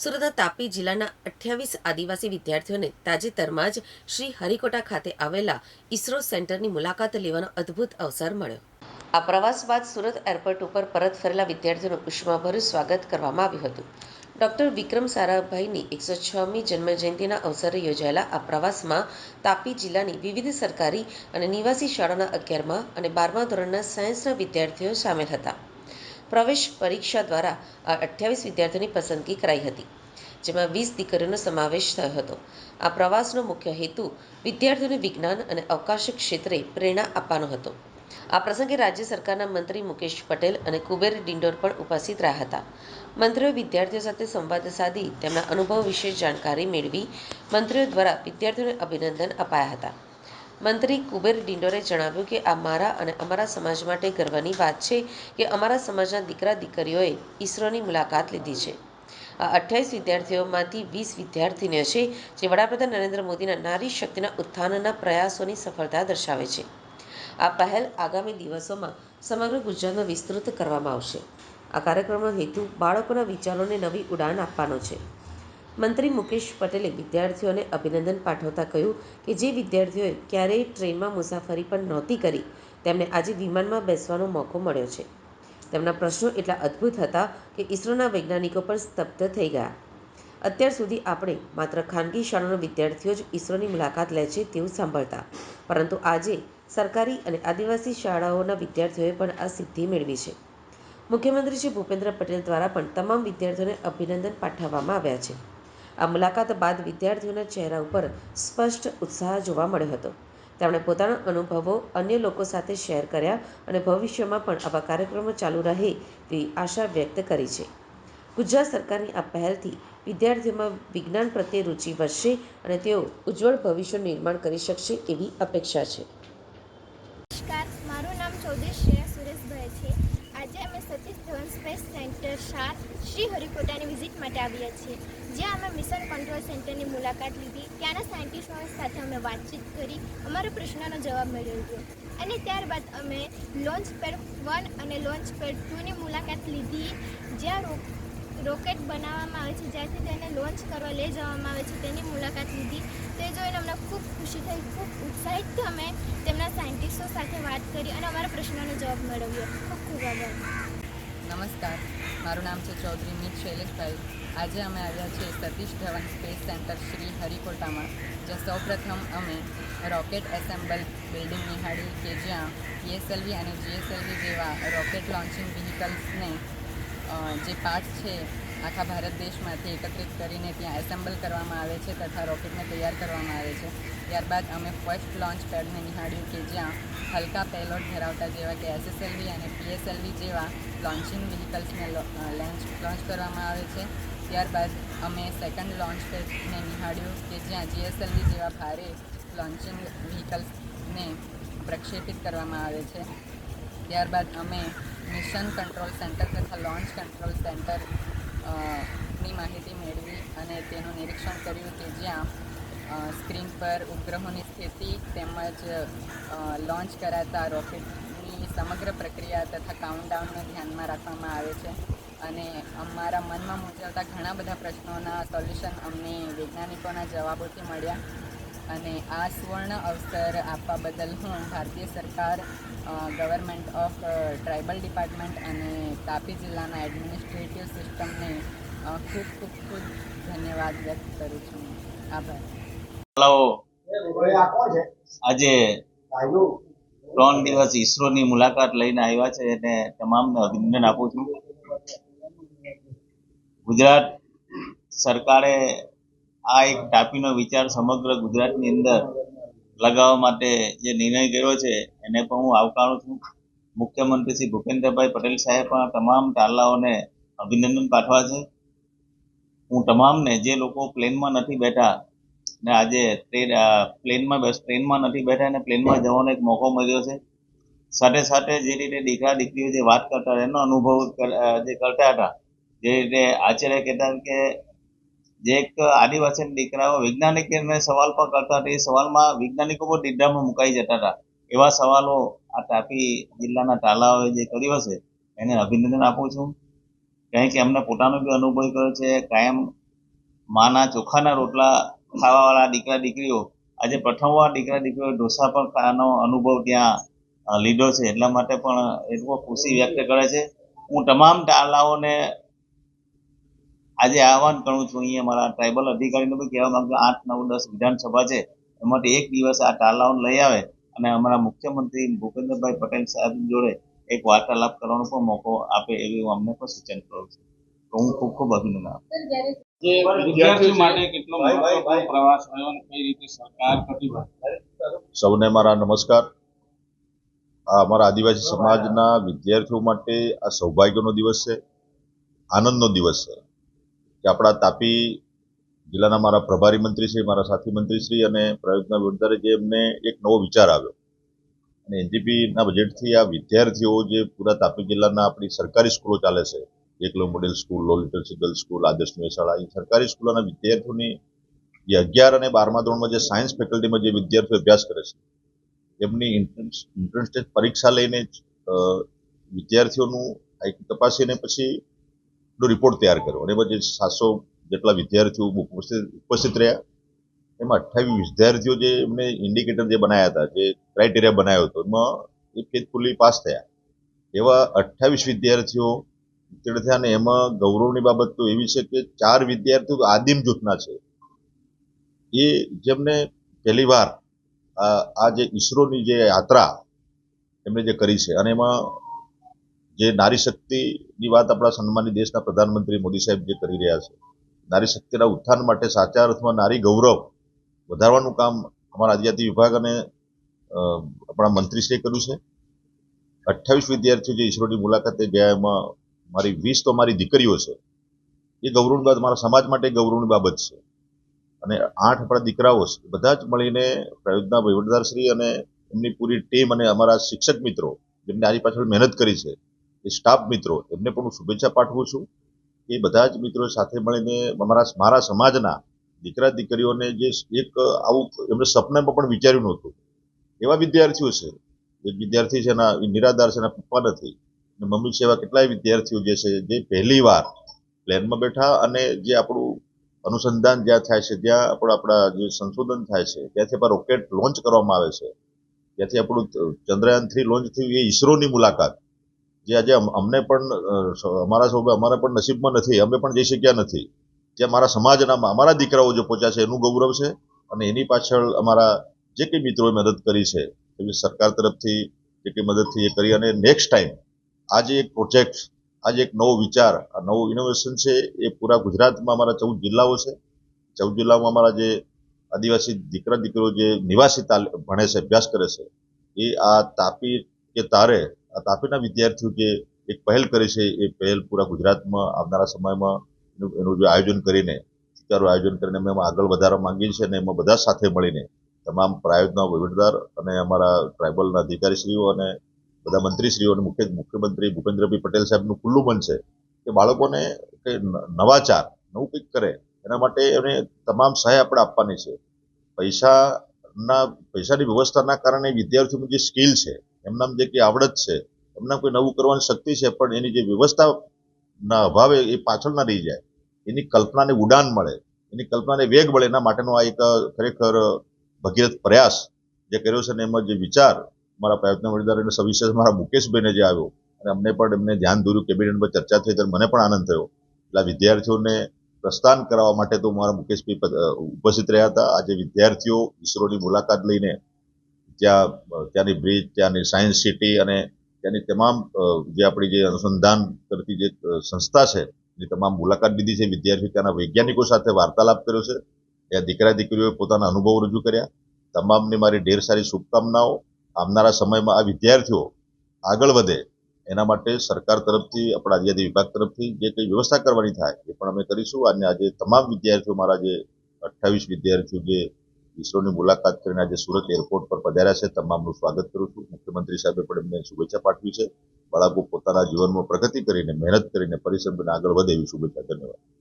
સુરતના તાપી જિલ્લાના અઠ્યાવીસ આદિવાસી વિદ્યાર્થીઓને તાજેતરમાં જ શ્રી હરિકોટા ખાતે આવેલા ઇસરો સેન્ટરની મુલાકાત લેવાનો અદ્ભુત અવસર મળ્યો. આ પ્રવાસ બાદ સુરત એરપોર્ટ ઉપર પરત ફરેલા વિદ્યાર્થીઓનું ઉષ્માભર્યું સ્વાગત કરવામાં આવ્યું હતું. ડૉક્ટર વિક્રમ સારાભાઈની એકસો છમી જન્મજયંતિના અવસરે યોજાયેલા આ પ્રવાસમાં તાપી જિલ્લાની વિવિધ સરકારી અને નિવાસી શાળાના અગિયારમા અને બારમા ધોરણના સાયન્સના વિદ્યાર્થીઓ સામેલ હતા. પ્રવેશ પરીક્ષા દ્વારા આ અઠ્યાવીસ વિદ્યાર્થીઓની પસંદગી કરાઈ હતી, જેમાં વીસ દીકરીઓનો સમાવેશ થયો હતો. આ પ્રવાસનો મુખ્ય હેતુ વિદ્યાર્થીઓને વિજ્ઞાન અને અવકાશ ક્ષેત્રે પ્રેરણા આપવાનો હતો. આ પ્રસંગે રાજ્ય સરકારના મંત્રી મુકેશ પટેલ અને કુબેર ડિંડોર પણ ઉપસ્થિત રહ્યા હતા. મંત્રીઓ વિદ્યાર્થીઓ સાથે સંવાદ સાધી તેમના અનુભવ વિશે જાણકારી મેળવી મંત્રીઓ દ્વારા વિદ્યાર્થીઓને અભિનંદન અપાયા હતા. મંત્રી કુબેર ડિંડોરે જણાવ્યું કે આ મારા અને અમારા સમાજ માટે ગર્વની વાત છે કે અમારા સમાજના દીકરા દીકરીઓએ ઈસરોની મુલાકાત લીધી છે. આ અઠ્યાવીસ વિદ્યાર્થીઓમાંથી વીસ વિદ્યાર્થીનીઓ છે જે વડાપ્રધાન નરેન્દ્ર મોદીના નારી શક્તિના ઉત્થાનના પ્રયાસોની સફળતા દર્શાવે છે. આ પહેલ આગામી દિવસોમાં સમગ્ર ગુજરાતમાં વિસ્તૃત કરવામાં આવશે. આ કાર્યક્રમનો હેતુ બાળકોના વિચારોને નવી ઉડાન આપવાનો છે. મંત્રી મુકેશ પટેલે વિદ્યાર્થીઓને અભિનંદન પાઠવતા કહ્યું કે જે વિદ્યાર્થીઓએ ક્યારેય ટ્રેનમાં મુસાફરી પણ નહોતી કરી, તેમને આજે વિમાનમાં બેસવાનો મોકો મળ્યો છે. તેમના પ્રશ્નો એટલા અદ્ભુત હતા કે ઇસરોના વૈજ્ઞાનિકો પણ સ્તબ્ધ થઈ ગયા. અત્યાર સુધી આપણે માત્ર ખાનગી શાળાના વિદ્યાર્થીઓ જ ઇસરોની મુલાકાત લે છે તેવું સાંભળતા, પરંતુ આજે સરકારી અને આદિવાસી શાળાઓના વિદ્યાર્થીઓએ પણ આ સિદ્ધિ મેળવી છે. મુખ્યમંત્રી શ્રી ભૂપેન્દ્ર પટેલ દ્વારા પણ તમામ વિદ્યાર્થીઓને અભિનંદન પાઠવવામાં આવ્યા છે. આ મુલાકાત બાદ વિદ્યાર્થીઓના ચહેરા ઉપર સ્પષ્ટ ઉત્સાહ જોવા મળ્યો હતો. તેમણે પોતાના અનુભવો અન્ય લોકો સાથે શેર કર્યા અને ભવિષ્યમાં પણ આવા કાર્યક્રમો ચાલુ રહે તેવી આશા વ્યક્ત કરી છે. ગુજરાત સરકારની આ પહેલથી વિદ્યાર્થીઓમાં વિજ્ઞાન પ્રત્યે રુચિ વધશે અને તેઓ ઉજ્જવળ ભવિષ્ય નિર્માણ કરી શકશે એવી અપેક્ષા છે. નમસ્કાર, મારું નામ ચૌધરી સુરેશભાઈ છે. આજે અમે સતીશ ધવન સ્પેસ સેન્ટર શાર શ્રી હરિકોટાની વિઝિટ માટે આવ્યા છીએ. જ્યાં અમે મિશન કંટ્રોલ સેન્ટરની મુલાકાત લીધી. ત્યાંના સાયન્ટિસ્ટો સાથે અમે વાતચીત કરી. અમારા પ્રશ્નનો જવાબ મેળવ્યો અને ત્યારબાદ અમે લોન્ચ પેડ વન અને લોન્ચ પેડ ટુની મુલાકાત લીધી. જ્યાં રોકેટ બનાવવામાં આવે છે, જ્યાંથી તેને લોન્ચ કરવા લઈ જવામાં આવે છે, તેની મુલાકાત લીધી. તે જોઈને અમને ખૂબ ખુશી થઈ, ખૂબ ઉત્સાહિત અમે તેમના સાયન્ટિસ્ટો સાથે વાત કરી અને અમારા પ્રશ્નોનો જવાબ મેળવ્યો. ખૂબ ખૂબ આભાર. નમસ્કાર. મારું નામ છે ચૌધરી મીત શૈલેષભાઈ. આજે અમે આવ્યા છીએ સતીશ ધવન સ્પેસ સેન્ટર શ્રી હરિકોટામાં, જ્યાં સૌપ્રથમ અમે રોકેટ એસેમ્બલ બિલ્ડિંગ નિહાળી કે જ્યાં પીએસએલવી અને જીએસએલવી જેવા રોકેટ લોન્ચિંગ વ્હીકલ્સને જે પાર્ટ છે, આખા ભારત દેશમાંથી એકત્રિત કરીને ત્યાં એસેમ્બલ કરવામાં આવે છે તથા રોકેટને તૈયાર કરવામાં આવે છે. ત્યારબાદ અમે ફર્સ્ટ લોન્ચ પેડને નિહાળ્યું કે જ્યાં હલકા પેલોટ ધરાવતા જેવા કે એસએસએલવી અને પીએસએલવી જેવા લોન્ચિંગ વ્હીકલ્સને લોન્ચ લોન્ચ કરવામાં આવે છે. ત્યારબાદ અમે સેકન્ડ લોન્ચ પેડને નિહાળ્યું કે જ્યાં જીએસએલવી જેવા ભારે લોન્ચિંગ વ્હીકલ્સને પ્રક્ષેપિત કરવામાં આવે છે. ત્યારબાદ અમે મિશન કંટ્રોલ સેન્ટર તથા લોન્ચ કંટ્રોલ સેન્ટરની માહિતી મેળવી અને તેનું નિરીક્ષણ કર્યું કે જ્યાં સ્ક્રીન પર ઉપગ્રહોની સ્થિતિ તેમજ લોન્ચ કરાતા રોકેટની સમગ્ર પ્રક્રિયા તથા કાઉન્ટડાઉનને ધ્યાનમાં રાખવામાં આવે છે. અને અમારા મનમાં મૂંઝવતા ઘણા બધા પ્રશ્નોના સોલ્યુશન અમને વૈજ્ઞાનિકોના જવાબોથી મળ્યા. અને આ સુવર્ણ અવસર આપવા બદલ હું ભારતીય સરકાર ગવર્મેન્ટ ઓફ ટ્રાઇબલ ડિપાર્ટમેન્ટ અને તાપી જિલ્લાના એડમિનિસ્ટ્રેટિવ સિસ્ટમને ખૂબ ખૂબ ખૂબ ધન્યવાદ વ્યક્ત કરું છું. આભાર. હેલો. આજે ત્રણ દિવસ ઈસરોની મુલાકાત લઈને આવ્યા છે અને તમામને અભિનંદન આપું છું. ગુજરાત સરકારે આ એક ટાંપીનો વિચાર સમગ્ર ગુજરાતની અંદર લગાવવા માટે જે નિર્ણય કર્યો છે, એને પણ હું આવકારું છું. મુખ્યમંત્રી શ્રી ભૂપેન્દ્રભાઈ પટેલ સાહેબ પણ તમામ ટાલાઓને અભિનંદન પાઠવા છે. હું તમામને જે લોકો પ્લેનમાં નથી બેઠા ને આજે ટ્રેન પ્લેનમાં બેસ, ટ્રેનમાં નથી બેઠા અને પ્લેનમાં જવાનો એક મોકો મળ્યો છે. સાથે સાથે જે રીતે દીકરા દીકરીઓ જે વાત કરતા હતા, એનો અનુભવ જે કરતા હતા, જે રીતે આચાર્ય કહેતા હતા કે જે એક આદિવાસી દીકરાઓ વૈજ્ઞાનિક સવાલ પણ કરતા હતા. એ સવાલમાં વૈજ્ઞાનિકો પણ દિગ્ધામાં મુકાઈ જતા હતા. એવા સવાલો આ તાપી જિલ્લાના તાલાઓએ જે કર્યો છે, એને અભિનંદન આપું છું. કારણ કે એમને પોતાનો બી અનુભવ કર્યો છે. કાયમ માના ચોખાના રોટલા ખાવાવાળા દીકરા દીકરીઓ, આજે પ્રથમવાર દીકરા દીકરીઓ ઢોસા પણ ખાવાનો અનુભવ ત્યાં લીધો છે. એટલા માટે પણ એ લોકો ખુશી વ્યક્ત કરે છે. હું તમામ તાલાઓને આજે આહવાન કરું છું અહીંયા મારા ટ્રાઇબલ અધિકારીને પણ કહેવા માંગુ આઠ નવ દસ વિધાનસભા છે એમાંથી એક દિવસ આ તાલાઓને લઈ આવે અને અમારા મુખ્યમંત્રી ભૂપેન્દ્રભાઈ પટેલ સાહેબ જોડે એક વાર્તાલાપ કરવાનો પણ મોકો આપે એવી હું અમને પણ સૂચન કરું છું. તો હું ખૂબ ખૂબ અભિનંદન આપું સૌને મારા નમસ્કાર. અમારા આદિવાસી સમાજના વિદ્યાર્થીઓ માટે આ સૌભાગ્યનો દિવસ છે આનંદનો દિવસ છે. કે આપણા તાપી જિલ્લાના મારા પ્રભારી મંત્રી શ્રી, મારા સાથી મંત્રી શ્રી અને પ્રયોગના વિરુદ્ધારે જે એમને એક નવો વિચાર આવ્યો. અને એનજીપીના બજેટથી આ વિદ્યાર્થીઓ જે પૂરા તાપી જિલ્લાના આપણી સરકારી સ્કૂલો ચાલે છે એકલો model school low literacy girl school આદર્શ શાળા, એ સરકારી સ્કૂલોના વિદ્યાર્થીઓની જે અગિયાર અને બારમા ધોરણમાં જે સાયન્સ ફેકલ્ટીમાં જે વિદ્યાર્થીઓ અભ્યાસ કરે છે, એમની એન્ટ્રન્સ એન્ટ્રન્સ ટેસ્ટ પરીક્ષા લઈને જ વિદ્યાર્થીઓનું તપાસીને પછી નો રિપોર્ટ તૈયાર કર્યો. અને એમાં જે સાતસો જેટલા વિદ્યાર્થીઓ ઉપસ્થિત રહ્યા. એમાં અઠ્ઠાવીસ વિદ્યાર્થીઓ જે એમને ઇન્ડિકેટર જે બનાવ્યા હતા, જે ક્રાઇટેરિયા બનાવ્યો હતો, એમાં એ ફેથફુલી પાસ થયા. એવા અઠ્ઠાવીસ વિદ્યાર્થીઓ ઉત્તીર્ણ થયા અને એમાં ગૌરવની બાબત તો એવી છે કે ચાર વિદ્યાર્થીઓ આદિમ જૂથના છે. એ જેમને પહેલી વાર આ આ જે ઈસરોની જે યાત્રા એમણે જે કરી છે અને એમાં જે નારી શક્તિની વાત આપણા સન્માની દેશના પ્રધાનમંત્રી મોદી સાહેબ જે કરી રહ્યા છે, નારી શક્તિના ઉત્થાન માટે સાચા અર્થમાં નારી ગૌરવ વધારવાનું કામ અમારા આદિજાતિ વિભાગ અને આપણા મંત્રીશ્રીએ કર્યું છે. અઠ્ઠાવીસ વિદ્યાર્થીઓ જે ઈસરોની મુલાકાતે ગયા એમાં મારી વીસ તો મારી દીકરીઓ છે. એ ગૌરવની બાબત, મારા સમાજ માટે ગૌરવની બાબત છે. અને આઠ આપણા દીકરાઓ છે. બધા જ મળીને પ્રયોજના વહીવટદારશ્રી અને એમની પૂરી ટીમ અને અમારા શિક્ષક મિત્રો જેમને આની પાછળ મહેનત કરી છે એ સ્ટાફ મિત્રો, એમને પણ હું શુભેચ્છા પાઠવું છું એ બધા જ મિત્રો સાથે મળીને અમારા, મારા સમાજના દીકરા દીકરીઓને જે એક આવું એમને સપનામાં પણ વિચાર્યું નહોતું. એવા વિદ્યાર્થીઓ છે. એક વિદ્યાર્થી છે એના નિરાધાર છે, એના પપ્પા નથી. અને મમ્મી છે એવા કેટલાય વિદ્યાર્થીઓ જે છે, જે પહેલી વાર પ્લેનમાં બેઠા અને જે આપણું અનુસંધાન જ્યાં થાય છે ત્યાં આપણું, આપણા જે સંશોધન થાય છે, ત્યાંથી આપણા રોકેટ લોન્ચ કરવામાં આવે છે. ત્યાંથી આપણું ચંદ્રયાન થ્રી લોન્ચ થયું, એ ઈસરોની મુલાકાત. જે આજે અમને પણ અમારા સૌ, અમારા પણ નસીબમાં નથી, અમે પણ જઈ શક્યા નથી. જે મારા સમાજના અમારા દીકરાઓ જે પહોંચ્યા છે, એનું ગૌરવ છે અને એની પાછળ અમારા જે કંઈ મિત્રોએ મદદ કરી છે એવી સરકાર તરફથી જે કંઈ મદદથી એ કરી અને નેક્સ્ટ ટાઈમ આ જે એક પ્રોજેક્ટ આ જે એક નવો વિચાર, આ નવું ઇનોવેશન છે, એ પૂરા ગુજરાતમાં અમારા ચૌદ જિલ્લાઓ છે. ચૌદ જિલ્લામાં અમારા જે આદિવાસી દીકરા દીકરીઓ જે નિવાસી તાલ, ભણે છે, અભ્યાસ કરે છે, એ આ તાપી કે તારે તાપીના વિદ્યાર્થીઓ જે એક પહેલ કરી છે, એ પહેલ પૂરા ગુજરાતમાં આવનારા સમયમાં એનું જે આયોજન કરીને, સુચારું આયોજન કરીને અમે આગળ વધારવા માંગીએ છીએ અને એમાં બધા સાથે મળીને તમામ પ્રાયોજના વહીવટદાર અને અમારા ટ્રાઇબલના અધિકારીશ્રીઓ અને બધા મંત્રીશ્રીઓ અને મુખ્ય, મુખ્યમંત્રી ભૂપેન્દ્રભાઈ પટેલ સાહેબનું ખુલ્લું મન છે કે બાળકોને કે નવાચાર, નવું કંઈક કરે, એના માટે એને તમામ સહાય આપણે આપવાની છે. પૈસાના, પૈસાની વ્યવસ્થાના કારણે વિદ્યાર્થીઓની જે સ્કિલ છે, એમનામ જે કંઈ આવડત છે એમના કોઈ નવું કરવાની શક્તિ છે, પણ એની જે વ્યવસ્થાના અભાવે એ પાછળ ના રહી જાય. એની કલ્પનાને ઉડાન મળે. એની કલ્પનાને વેગ મળે, એના માટેનો આ એક ખરેખર ભગીરથ પ્રયાસ જે કર્યો છે ને એમાં જે વિચાર મારા પ્રયત્ન વડીદાર અને સવિશેષ મારા મુકેશભાઈને જે આવ્યો, અને અમને પણ એમને ધ્યાન દોર્યું કેબિનેટમાં ચર્ચા થઈ, ત્યારે મને પણ આનંદ થયો. એટલે વિદ્યાર્થીઓને પ્રસ્થાન કરાવવા માટે તો મારા મુકેશભાઈ ઉપસ્થિત રહ્યા હતા. આજે વિદ્યાર્થીઓ, ઈસરોની મુલાકાત લઈને, ત્યાં, ત્યાંની બ્રિજ, ત્યાંની સાયન્સ સિટી અને ત્યાંની તમામ જે આપણી જે અનુસંધાન કરતી જે સંસ્થા છે એની તમામ મુલાકાત લીધી છે, વિદ્યાર્થીઓ ત્યાંના વૈજ્ઞાનિકો સાથે વાર્તાલાપ કર્યો છે, ત્યાં દીકરા દીકરીઓએ પોતાના અનુભવો રજૂ કર્યા. તમામને મારી ઢેર સારી શુભકામનાઓ. આવનારા સમયમાં આ વિદ્યાર્થીઓ આગળ વધે, એના માટે સરકાર તરફથી, આપણા આદિજાતિ વિભાગ તરફથી જે કંઈ વ્યવસ્થા કરવાની થાય, એ પણ અમે કરીશું. અને આજે તમામ વિદ્યાર્થીઓ, મારા જે અઠ્ઠાવીસ વિદ્યાર્થીઓ જે ઈસરોની મુલાકાત કરીને આજે સુરત એરપોર્ટ પર પધાર્યા છે. તમામનું સ્વાગત કરું છું. મુખ્યમંત્રી સાહેબે પણ એમને શુભેચ્છા પાઠવી છે. બાળકો પોતાના જીવનમાં પ્રગતિ કરીને, મહેનત કરીને, પરિશ્રમ આગળ વધે એવી શુભેચ્છા. ધન્યવાદ.